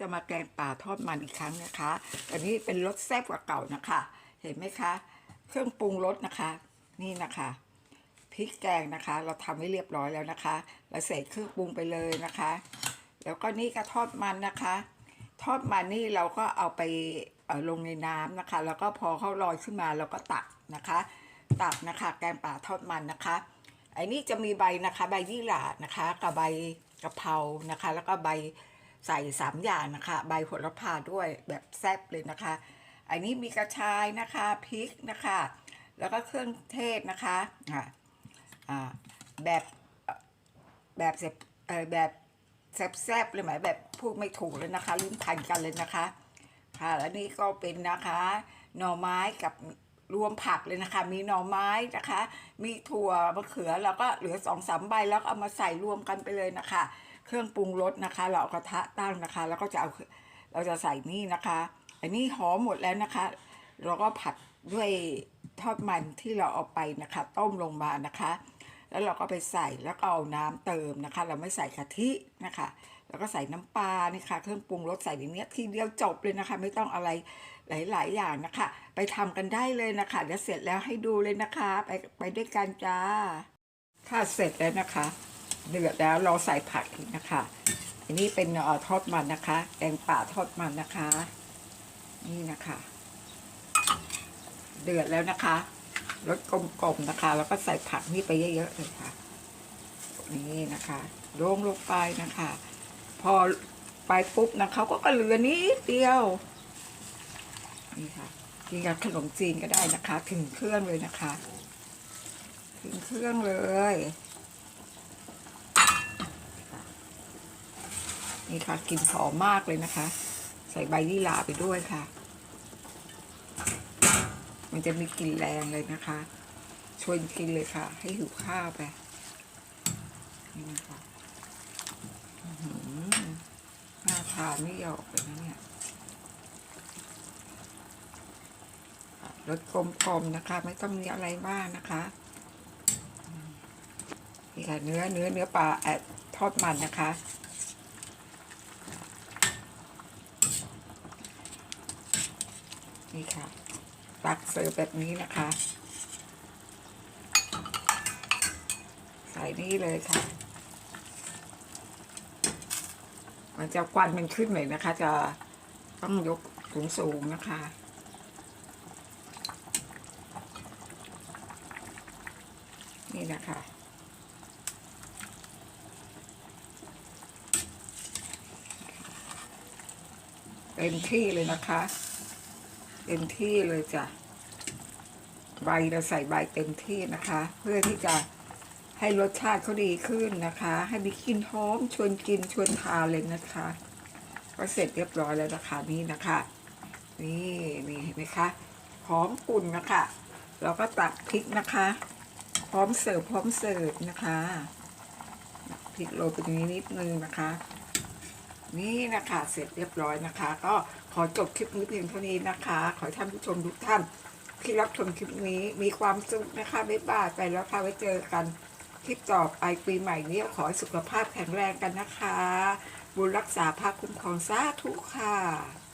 จะมาแกงป่าทอดมันอีกครั้งนะคะแต่นี้เป็นรสแซ่บกว่าเก่านะคะ เห็นไหมคะ เครื่องปรุงรสนะคะ นี่นะคะพริกแกงนะคะ เราทำไว้เรียบร้อยแล้วนะคะ เราใส่เครื่องปรุงไปเลยนะคะ แล้วก็นี่ก็ทอดมันนะคะ ทอดมันนี่เราก็เอาไปเอ่อลงในน้ำนะคะ แล้วก็พอเขาลอยขึ้นมาเราก็ตักนะคะ ตักนะคะ แกงป่าทอดมันนะคะไอ้นี่จะมีใบนะคะ ใบยี่หร่านะคะ กับใบกะเพรานะคะ แล้วก็ใบ ใส่สามอย่างนะคะ ใบโหระพาด้วยแบบแซ่บเลยนะคะ อันนี้มีกระชายนะคะพริกนะคะ แล้วก็เครื่องเทศนะคะอ่าอ่าแบบแบบเสร็จเออแบบแซ่บๆเลยไหมแบบพูดไม่ถูกเลยนะคะ ลิ้นพันกันเลยนะคะค่ะแล้วนี่ก็เป็นนะคะหน่อไม้กับรวมผักเลยนะคะ มีหน่อไม้นะคะ มีถั่วมะเขือแล้วก็เหลือสองสามใบแล้วก็เอามาใส่รวมกันไปเลยนะคะ เครื่องปรุงรสนะคะ เราเอากระทะตั้งนะคะ แล้วก็จะเอาเราจะใส่นี่นะคะ อันนี้หอมหมดแล้วนะคะ เราก็ผัดด้วยทอดมันที่เราเอาไปนะคะ ต้มลงมานะคะ แล้วเราก็ไปใส่แล้วก็เอาน้ำเติมนะคะ เราไม่ใส่กะทินะคะ แล้วก็ใส่น้ำปลานี่ค่ะ เครื่องปรุงรสใส่อย่างเนี้ยทีเดียวจบเลยนะคะ ไม่ต้องอะไรหลาย ๆ อย่างนะคะ ไปทำกันได้เลยนะคะเดี๋ยวเสร็จแล้วให้ดูเลยนะคะ ไปไปด้วยกันจ้า ถ้าเสร็จแล้วนะคะ เดือดแล้วเราใส่ผักอีกนะคะ อันนี้เป็นออทอดมันนะคะแกงป่าทอดมันนะคะ นี่นะคะ เดือดแล้วนะคะรสกลมๆนะคะ แล้วก็ใส่ผักนี่ไปเยอะๆเลยค่ะ นี่นะคะลงลงไปนะคะ พอไปปุ๊บนะเขาก็เหลือนิดเดียวนี่ค่ะกินกับขนมจีนก็ได้นะคะ ถึงเครื่องเลยนะคะ ถึงเครื่องเลย นี่ค่ะกลิ่นหอมมากเลยนะคะ ใส่ใบยี่หร่าไปด้วยค่ะ มันจะมีกลิ่นแรงเลยนะคะ ชวนกินเลยค่ะ ให้หิวข้าวไปนี่นะคะหน่าทานไม่หยอกเลยนะเนี่ยรสกลมๆนะคะ ไม่ต้องมีอะไรมากนะคะนี่ค่ะเนื้อเนื้อเนื้อปลาแอดทอดมันนะคะ นี่ค่ะ ตักเสิร์ฟแบบนี้นะคะ ใส่นี่เลยค่ะ มันจะควันมันขึ้นหน่อยนะคะ จะต้องยกสูงสูงๆนะคะนี่นะคะเต็มที่เลยนะคะ เต็มที่เลยจ้ะใบเราใส่ใบเต็มที่นะคะ เพื่อที่จะให้รสชาติเขาดีขึ้นนะคะ ให้มีกลิ่นหอมชวนกินชวนทานเลยนะคะ ก็เสร็จเรียบร้อยแล้วนะคะนี่นะคะ นี่นี่เห็นไหมคะหอมปุ่นนะคะเราก็ตักพริกนะคะ พร้อมเสิร์ฟพร้อมเสิร์ฟนะคะพริกโรยไปตรงนี้นิดนึงนะคะ นี่นะคะเสร็จเรียบร้อยนะคะ ก็ ขอจบคลิปนี้เพียงเท่านี้นะคะ ขอท่านผู้ชมทุกท่าน ที่รับชมคลิปนี้มีความสุขนะคะบ๊ายบายไปแล้วค่ะไว้เจอกันคลิปต่อไปปีใหม่นี้ขอให้สุขภาพแข็งแรงกันนะคะ บุญรักษาภาคคุ้มครองสาธุค่ะ